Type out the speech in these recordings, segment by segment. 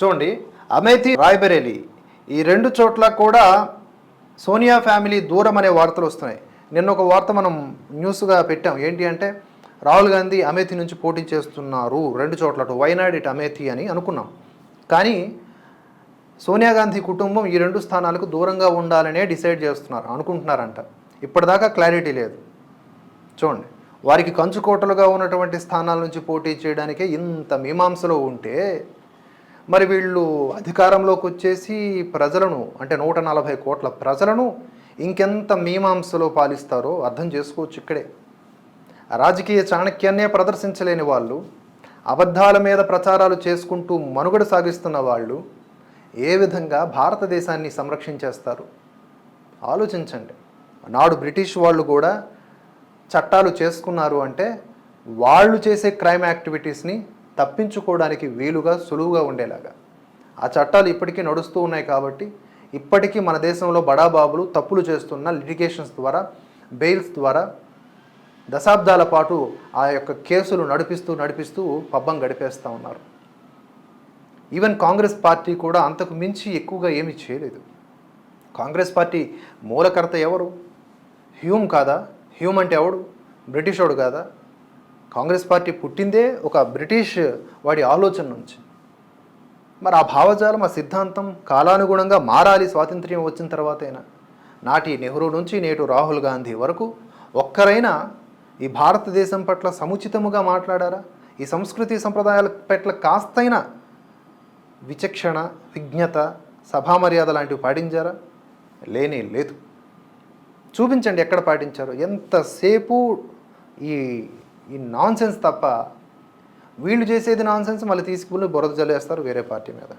చూడండి అమేథీ రాయ్బరేలీ ఈ రెండు చోట్ల కూడా సోనియా ఫ్యామిలీ దూరం అనే వార్తలు వస్తున్నాయి. నిన్న ఒక వార్త మనం న్యూస్గా పెట్టాం. ఏంటి అంటే రాహుల్ గాంధీ అమేథీ నుంచి పోటీ చేస్తున్నారు. రెండు చోట్ల అటు వైనాడ్ ఇటు అమేథీ అని అనుకున్నాం. కానీ సోనియా గాంధీ కుటుంబం ఈ రెండు స్థానాలకు దూరంగా ఉండాలనే డిసైడ్ చేస్తున్నారు అనుకుంటున్నారంట. ఇప్పటిదాకా క్లారిటీ లేదు. చూడండి వారికి కంచుకోటలుగా ఉన్నటువంటి స్థానాల నుంచి పోటీ చేయడానికే ఇంత మీమాంసలో ఉంటే మరి వీళ్ళు అధికారంలోకి వచ్చేసి ప్రజలను అంటే నూట నలభై కోట్ల ప్రజలను ఇంకెంత మీమాంసలో పాలిస్తారో అర్థం చేసుకోవచ్చు ఇక్కడే. రాజకీయ చాణక్యాన్నే ప్రదర్శించలేని వాళ్ళు అబద్ధాల మీద ప్రచారాలు చేసుకుంటూ మనుగడ సాగిస్తున్న వాళ్ళు ఏ విధంగా భారతదేశాన్ని సంరక్షించేస్తారు? ఆలోచించండి. నాడు బ్రిటిష్ వాళ్ళు కూడా చట్టాలు చేసుకున్నారు అంటే వాళ్ళు చేసే క్రైమ్ యాక్టివిటీస్ని తప్పించుకోవడానికి వీలుగా సులువుగా ఉండేలాగా. ఆ చట్టాలు ఇప్పటికీ నడుస్తూ ఉన్నాయి కాబట్టి ఇప్పటికీ మన దేశంలో బడాబాబులు తప్పులు చేస్తున్న లిటిగేషన్స్ ద్వారా బెయిల్స్ ద్వారా దశాబ్దాల పాటు ఆ యొక్క కేసులు నడిపిస్తూ నడిపిస్తూ పబ్బం గడిపేస్తూ ఉన్నారు. ఈవెన్ కాంగ్రెస్ పార్టీ కూడా అంతకు మించి ఎక్కువగా ఏమీ చేయలేదు. కాంగ్రెస్ పార్టీ మూలకర్త ఎవరు? హ్యూమ్ కాదా? హ్యూమ్ అంటే ఎవడు? బ్రిటిషోడు కాదా? కాంగ్రెస్ పార్టీ పుట్టిందే ఒక బ్రిటిష్ వాడి ఆలోచన నుంచి. మరి ఆ భావజాలం ఆ సిద్ధాంతం కాలానుగుణంగా మారాలి స్వాతంత్ర్యం వచ్చిన తర్వాతైనా. నాటి నెహ్రూ నుంచి నేటు రాహుల్ గాంధీ వరకు ఒక్కరైనా ఈ భారతదేశం పట్ల సముచితముగా మాట్లాడారా? ఈ సంస్కృతి సంప్రదాయాల పట్ల కాస్తైనా విచక్షణ విజ్ఞత సభామర్యాద లాంటివి పాటించారా? లేనే లేదు. చూపించండి ఎక్కడ పాటించారు. ఎంతసేపు ఈ ఈ నాన్ సెన్స్ తప్ప వీళ్ళు చేసేది నాన్ సెన్స్ మళ్ళీ తీసుకుని బురద జల్లేస్తారు వేరే పార్టీ మీద.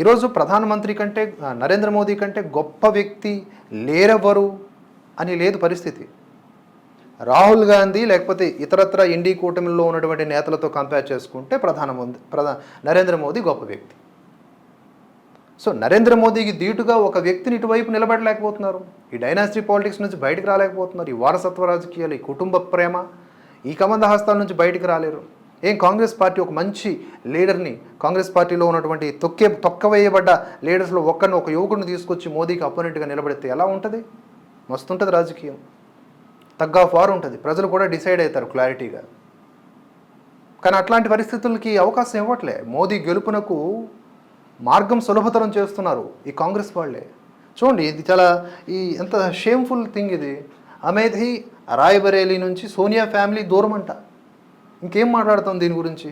ఈరోజు ప్రధానమంత్రి కంటే నరేంద్ర మోదీ కంటే గొప్ప వ్యక్తి లేరెవరు అని లేదు పరిస్థితి. రాహుల్ గాంధీ లేకపోతే ఇతరత్ర ఇండి కూటమిలో ఉన్నటువంటి నేతలతో కంపేర్ చేసుకుంటే ప్రధానమంత్రి ప్రధా నరేంద్ర మోదీ గొప్ప వ్యక్తి. సో నరేంద్ర మోదీకి ధీటుగా ఒక వ్యక్తిని ఇటువైపు నిలబడలేకపోతున్నారు. ఈ డైనాసిటీ పాలిటిక్స్ నుంచి బయటకు రాలేకపోతున్నారు. ఈ వారసత్వ రాజకీయాలు ఈ కుటుంబ ప్రేమ ఈ కమంద హస్తాల నుంచి బయటకు రాలేరు. ఏం కాంగ్రెస్ పార్టీ ఒక మంచి లీడర్ని కాంగ్రెస్ పార్టీలో ఉన్నటువంటి తొక్కే తొక్కవేయబడ్డ లీడర్స్లో ఒక్కరిని ఒక యువకుడిని తీసుకొచ్చి మోదీకి అపోనెంట్గా నిలబెడితే ఎలా ఉంటుంది? మస్తుంటుంది రాజకీయం. తగ్గ వార్ ఉంటుంది. ప్రజలు కూడా డిసైడ్ అవుతారు క్లారిటీగా. కానీ అట్లాంటి పరిస్థితులకి అవకాశం ఇవ్వట్లే. మోదీ గెలుపునకు మార్గం సులభతరం చేస్తున్నారు ఈ కాంగ్రెస్ వాళ్ళే. చూడండి ఇది చాలా ఈ ఎంత షేమ్ఫుల్ థింగ్ ఇది. అమేధి రాయబరేలీ నుంచి సోనియా ఫ్యామిలీ దూరం అంట ఇంకేం మాట్లాడతాం దీని గురించి?